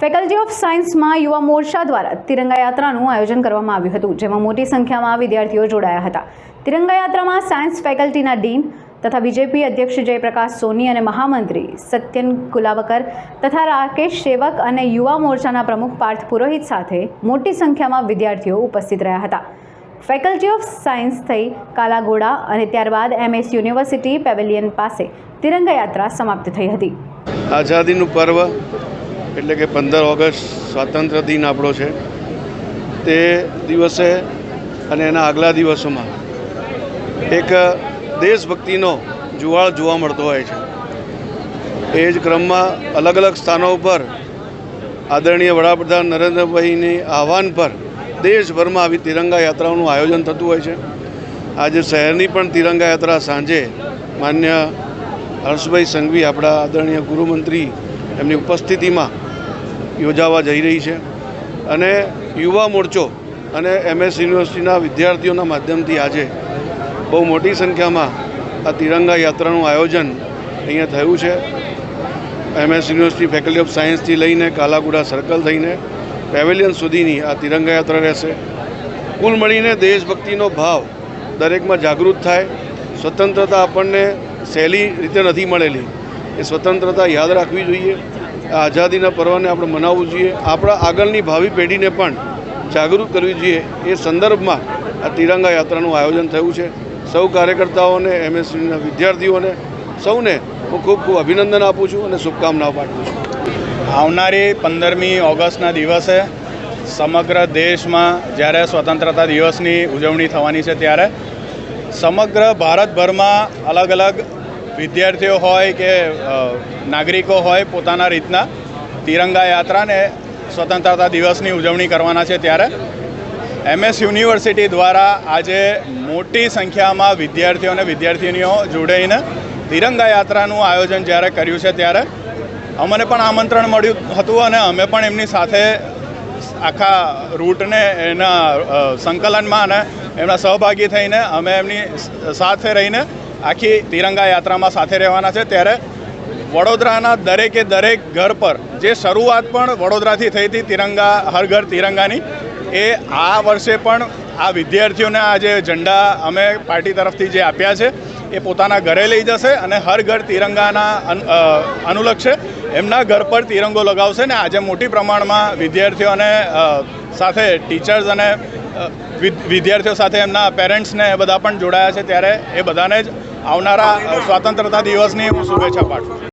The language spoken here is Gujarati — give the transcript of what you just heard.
ફેકલ્ટી ઓફ સાયન્સમાં યુવા મોરચા દ્વારા તિરંગા યાત્રાનું આયોજન કરવામાં આવ્યું હતું, જેમાં મોટી સંખ્યામાં વિદ્યાર્થીઓ જોડાયા હતા. તિરંગા યાત્રામાં સાયન્સ ફેકલ્ટીના ડીન તથા બીજેપી અધ્યક્ષ જયપ્રકાશ સોની અને મહામંત્રી સત્યન કુલાવકર તથા રાકેશ સેવક અને યુવા મોરચાના પ્રમુખ પાર્થ પુરોહિત સાથે મોટી સંખ્યામાં વિદ્યાર્થીઓ ઉપસ્થિત રહ્યા હતા. ફેકલ્ટી ઓફ સાયન્સ થઈ કાલાઘોડા અને ત્યારબાદ એમએસ યુનિવર્સિટી પેવેલિયન પાસે તિરંગા યાત્રા સમાપ્ત થઈ હતી. આઝાદીનું પર્વ એટલે કે પંદર ઓગસ્ટ સ્વાતંત્ર્ય દિન આપણો છે. તે દિવસે અને એના આગલા દિવસોમાં એક દેશભક્તિનો જુવાળ જોવા મળતો હોય છે. એ જ ક્રમમાં અલગ અલગ સ્થાનો ઉપર આદરણીય વડાપ્રધાન નરેન્દ્રભાઈની આહવાન પર દેશભરમાં આવી તિરંગા યાત્રાઓનું આયોજન થતું હોય છે. આજે શહેરની પણ તિરંગા યાત્રા સાંજે માન્ય હર્ષભાઈ સંઘવી, આપણા આદરણીય ગૃહમંત્રી એમની ઉપસ્થિતિમાં યોજાવા જઈ રહી છે. અને યુવા મોરચો અને એમએસ યુનિવર્સિટીના વિદ્યાર્થીઓના માધ્યમથી આજે બહુ મોટી સંખ્યામાં આ તિરંગા યાત્રાનું આયોજન અહીંયા થયું છે. એમએસ યુનિવર્સિટી ફેકલ્ટી ઓફ સાયન્સથી લઈને કાલાગુડા સર્કલ થઈને પેવેલિયન સુધીની આ તિરંગા યાત્રા રહેશે. કુલ મળીને દેશભક્તિનો ભાવ દરેકમાં જાગૃત થાય. સ્વતંત્રતા આપણને સહેલી રીતે નથી મળેલી. એ સ્વતંત્રતા યાદ રાખવી જોઈએ. આઝાદીના પર્વને આપણે મનાવવું જોઈએ. આપણા આગળની ભાવિ પેઢીને પણ જાગૃત કરવી જોઈએ. એ સંદર્ભમાં આ તિરંગા યાત્રાનું આયોજન થયું છે. સૌ કાર્યકર્તાઓને એમએસસીના વિદ્યાર્થીઓને, સૌને હું ખૂબ ખૂબ અભિનંદન આપું છું અને શુભકામનાઓ પાઠવું છું. આવનારી પંદરમી ઓગસ્ટના દિવસે સમગ્ર દેશમાં જ્યારે સ્વતંત્રતા દિવસની ઉજવણી થવાની છે, ત્યારે સમગ્ર ભારતભરમાં અલગ અલગ વિદ્યાર્થીઓ હોય કે નાગરિકો હોય પોતાના રીતના તિરંગા યાત્રાને સ્વતંત્રતા દિવસની ઉજવણી કરવાના છે ત્યારે. એમએસ યુનિવર્સિટી દ્વારા આજે મોટી સંખ્યામાં વિદ્યાર્થીઓ અને વિદ્યાર્થીનીઓ જોડાઈને તિરંગા યાત્રાનું આયોજન જ્યારે કર્યું છે ત્યારે, અમને પણ આમંત્રણ મળ્યું હતું અને અમે પણ એમની સાથે આખા રૂટને એના સંકલનમાં અને એમના સહભાગી થઈને અમે એમની સાથે રહીને આખી તિરંગા યાત્રામાં સાથે રહેવાના છે. ત્યારે વડોદરાના દરેકે દરેક ઘર પર જે શરૂઆત પણ વડોદરાથી થઈ હતી તિરંગા, હર ઘર તિરંગાની, એ આ વર્ષે પણ આ વિદ્યાર્થીઓને આ જે ઝંડા અમે પાર્ટી તરફથી જે આપ્યા છે, એ પોતાના ઘરે લઈ જશે અને હર ઘર તિરંગાના અનુલક્ષે એમના ઘર પર તિરંગો લગાવશે ને આજે મોટી પ્રમાણમાં વિદ્યાર્થીઓ અને સાથે ટીચર્સ અને વિદ્યાર્થીઓ સાથે એમના પેરેન્ટ્સને એ બધા પણ જોડાયા છે. ત્યારે એ બધાને જ આવનારા અ, સ્વતંત્રતા દિવસની હું શુભેચ્છા પાઠવું છું.